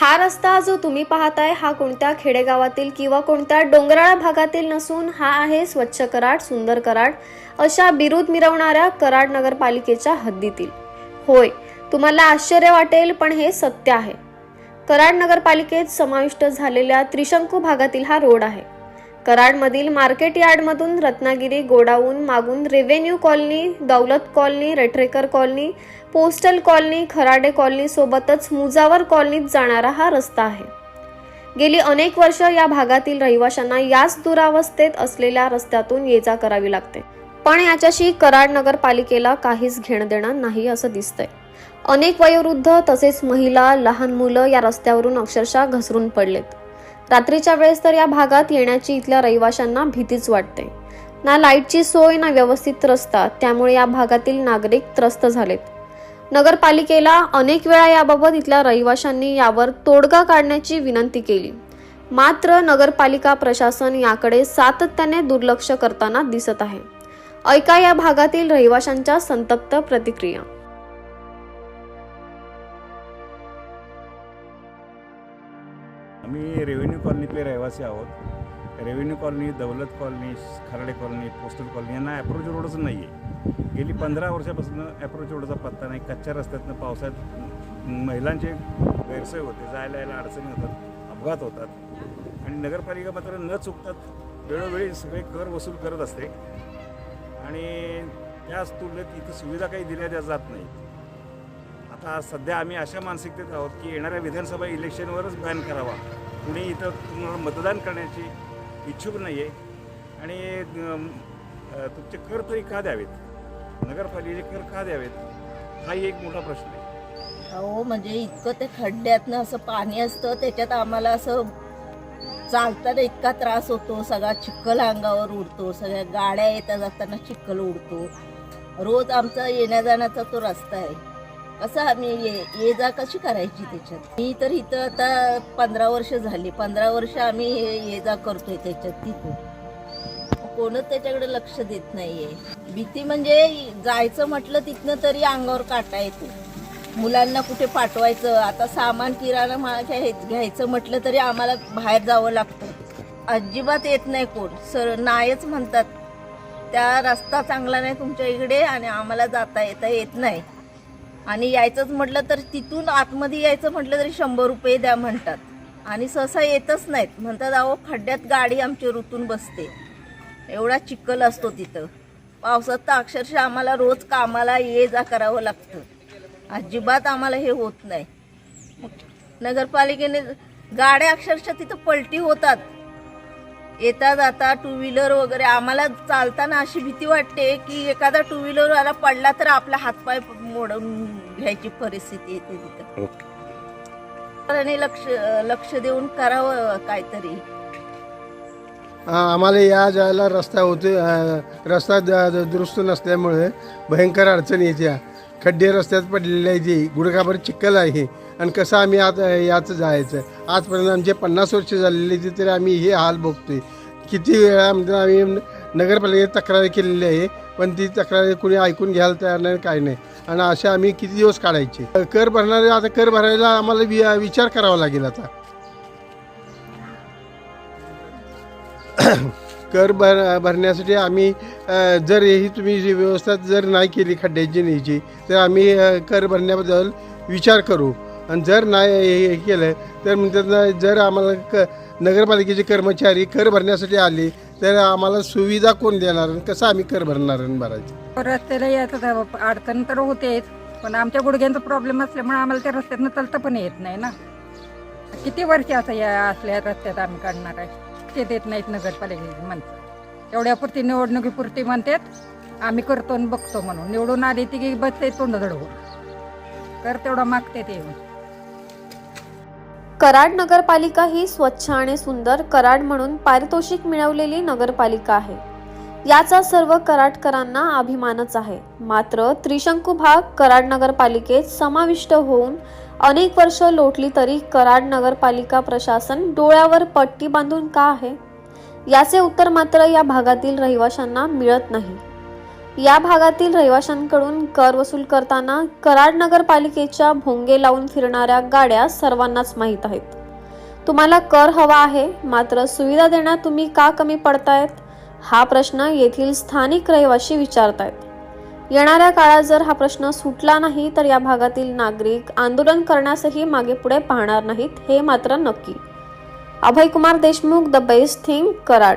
हा रस्ता जो तुम्ही पाहताय हा कोणत्या खेडेगावातील किंवा कोणत्या डोंगराळ भागातील नसून हा आहे स्वच्छ कराड सुंदर कराड अशा बिरुद मिरवणाऱ्या कराड नगरपालिकेच्या हद्दीतील. होय तुम्हाला आश्चर्य वाटेल पण हे सत्य आहे. कराड नगरपालिकेत समाविष्ट झालेल्या त्रिशंकू भागातील हा रोड आहे. कराडमधील मार्केट यार्डमधून रत्नागिरी गोडाऊन मागून revenue colony Daulat colony रेट्रेकर colony postal colony Kharade colony सोबतच मुजावर कॉलनीत जाणारा हा रस्ता आहे. गेली अनेक वर्ष या भागातील रहिवाशांना याच दुरावस्थेत असलेल्या रस्त्यातून ये जा करावी लागते. पण याच्याशी कराड नगरपालिकेला काहीच घेणं देणं नाही असं दिसतंय. अनेक वयोवृद्ध तसेच महिला लहान मुलं या रस्त्यावरून अक्षरशः घसरून पडलेत. रात्रीच्या वेळेस तर या भागात येण्याची इथल्या रहिवाशांना भीतीच वाटते. ना लाईटची सोय ना व्यवस्थित रस्ता त्यामुळे या भागातील नागरिक त्रस्त झालेत. नगरपालिकेला अनेक वेळा याबाबत इथल्या रहिवाशांनी यावर तोडगा काढण्याची विनंती केली. मात्र नगरपालिका प्रशासन याकडे सातत्याने दुर्लक्ष करताना दिसत आहे. ऐका या भागातील रहिवाशांच्या संतप्त प्रतिक्रिया. आम्ही रेव्हेन्यू कॉलनीतले रहिवासी आहोत. Revenue colony Daulat colony Kharade colony postal colony यांना ॲप्रोच रोडच नाही आहे गेली पंधरा वर्षापासून ॲप्रोच रोडचा पत्ता नाही. कच्च्या रस्त्यातनं पावसाळ्यात महिलांचे गैरसोय होते. जायला यायला अडचणी होतात अपघात होतात. आणि नगरपालिका मात्र न चुकतात वेळोवेळी सगळे कर वसूल करत असते. आणि त्याच तुलनेत इथं सुविधा काही दिल्या जात नाही आता सध्या आम्ही अशा मानसिकतेत आहोत की येणाऱ्या विधानसभा इलेक्शनवरच बॅन करावा. कुणी इथं तुम्हाला मतदान करण्याची इच्छुक नाही आहे आणि तुमचे कर तरी का द्यावेत? नगरपालिकेचे कर का द्यावेत? हाही एक मोठा प्रश्न आहे. अहो म्हणजे इतकं ते खड्ड्यातनं असं पाणी असतं त्याच्यात आम्हाला असं चालताना इतका त्रास होतो. सगळा चिखल अंगावर उडतो सगळ्या गाड्या येता जाताना चिखल उडतो. रोज आमचा येण्या जाण्याचा तो रस्ता आहे. कसं आम्ही ये ये जा कशी करायची त्याच्यात? मी तर इथं आता पंधरा वर्ष झाली. पंधरा वर्ष आम्ही ये ये जा करतोय त्याच्यात तिथून कोणच त्याच्याकडे लक्ष देत नाहीये. भीती म्हणजे जायचं म्हटलं तिथनं तरी अंगावर काटा येतो. मुलांना कुठे पाठवायचं? आता सामान किराणा मा- घ्यायचं म्हटलं तरी आम्हाला बाहेर जावं लागतं. अजिबात येत नाही कोण. सर नाहीच म्हणतात. त्या रस्ता चांगला नाही तुमच्या इकडे आणि आम्हाला जाता येता येत नाही. आणि यायचंच म्हटलं तर तिथून आतमध्ये यायचं म्हटलं तरी शंभर रुपये द्या म्हणतात. आणि सहसा येतच नाहीत. म्हणतात अहो खड्ड्यात गाडी आमची रुतून बसते. एवढा चिखल असतो तिथं. पावसात तर अक्षरशः आम्हाला रोज कामाला ये जा करावं लागतं. अजिबात आम्हाला हे होत नाही. नगरपालिकेने गाड्या अक्षरशः तिथं पलटी होतात. येता जाता टू व्हीलर वगैरे. आम्हाला चालताना अशी भीती वाटते की एखादा टू व्हीलरवाला पडला तर आपला हातपाय मोडून घ्यायची परिस्थिती येते तिथं. आणि लक्ष लक्ष देऊन करावं काहीतरी. आ- आम्हाला या जायला रस्ता होते अ, रस्ता द- द- दुरुस्त नसल्यामुळे भयंकर अडचण येते. खड्डे रस्त्यात पडलेले आहे ते गुडघाभर चिखल आहे. आणि कसं आम्ही आता याचं जायचं? आजपर्यंत आमचे पन्नास वर्ष झालेले ते तरी आम्ही हे हाल बघतोय. किती वेळा आम्ही नगरपालिकेत तक्रारी केलेली आहे पण ती तक्रारी कुणी ऐकून घ्यायला तयार नाही काय नाही. आणि असे आम्ही किती दिवस काढायचे? कर भरणारे आता कर भरायला आम्हाला वि विचार करावा लागेल आता. कर भर भरण्यासाठी आम्ही जर ही तुम्ही जी व्यवस्था जर नाही केली खड्ड्याची न्यायची तर आम्ही कर भरण्याबद्दल विचार करू. आणि जर नाही हे हे केलं तर म्हणतात जर आम्हाला क नगरपालिकेचे कर्मचारी कर भरण्यासाठी आले तर आम्हाला सुविधा कोण देणार आणि कसं आम्ही कर भरणार आणि भरायचं? रस्त्याला यायचं अडचण तर होतेच पण आमच्या गुडघ्यांचा प्रॉब्लेम असल्यामुळे आम्हाला त्या रस्त्यातनं चालता पण येत नाही ना. किती वर्ष असं या असल्या रस्त्यात आम्ही काढणार आहे? ते देत नाहीत नगरपालिकेची माणसं. एवढ्यापुरती निवडणुकीपुरती म्हणतात आम्ही करतो आणि बघतो म्हणून. निवडून आली ती की बसते तोंड धडवून कर तेवढा मागते ते. येऊन कराड नगरपालिका ही स्वच्छ आणि सुंदर कराड म्हणून पारितोषिक मिळवलेली नगरपालिका आहे. याचा सर्व कराडकरांना अभिमानच आहे. मात्र त्रिशंकू भाग कराड नगरपालिकेत समाविष्ट होऊन अनेक वर्ष लोटली तरी कराड नगरपालिका प्रशासन डोळ्यावर पट्टी बांधून का आहे? याचे उत्तर मात्र या भागातील रहिवाशांना मिळत नाही. या भागातील रहिवाशांकडून कर वसूल करताना कराड नगरपालिकेच्या भोंगे लावून फिरणाऱ्या गाड्या सर्वांनाच माहीत आहेत. तुम्हाला कर हवा आहे मात्र सुविधा देण्यात तुम्ही का कमी पडतायत? हा प्रश्न येथील स्थानिक रहिवाशी विचारतायत. येणाऱ्या काळात जर हा प्रश्न सुटला नाही तर या भागातील नागरिक आंदोलन करण्यासही मागे पुढे पाहणार नाहीत हे मात्र नक्की. Abhay Kumar Deshmukh the best thing Karad.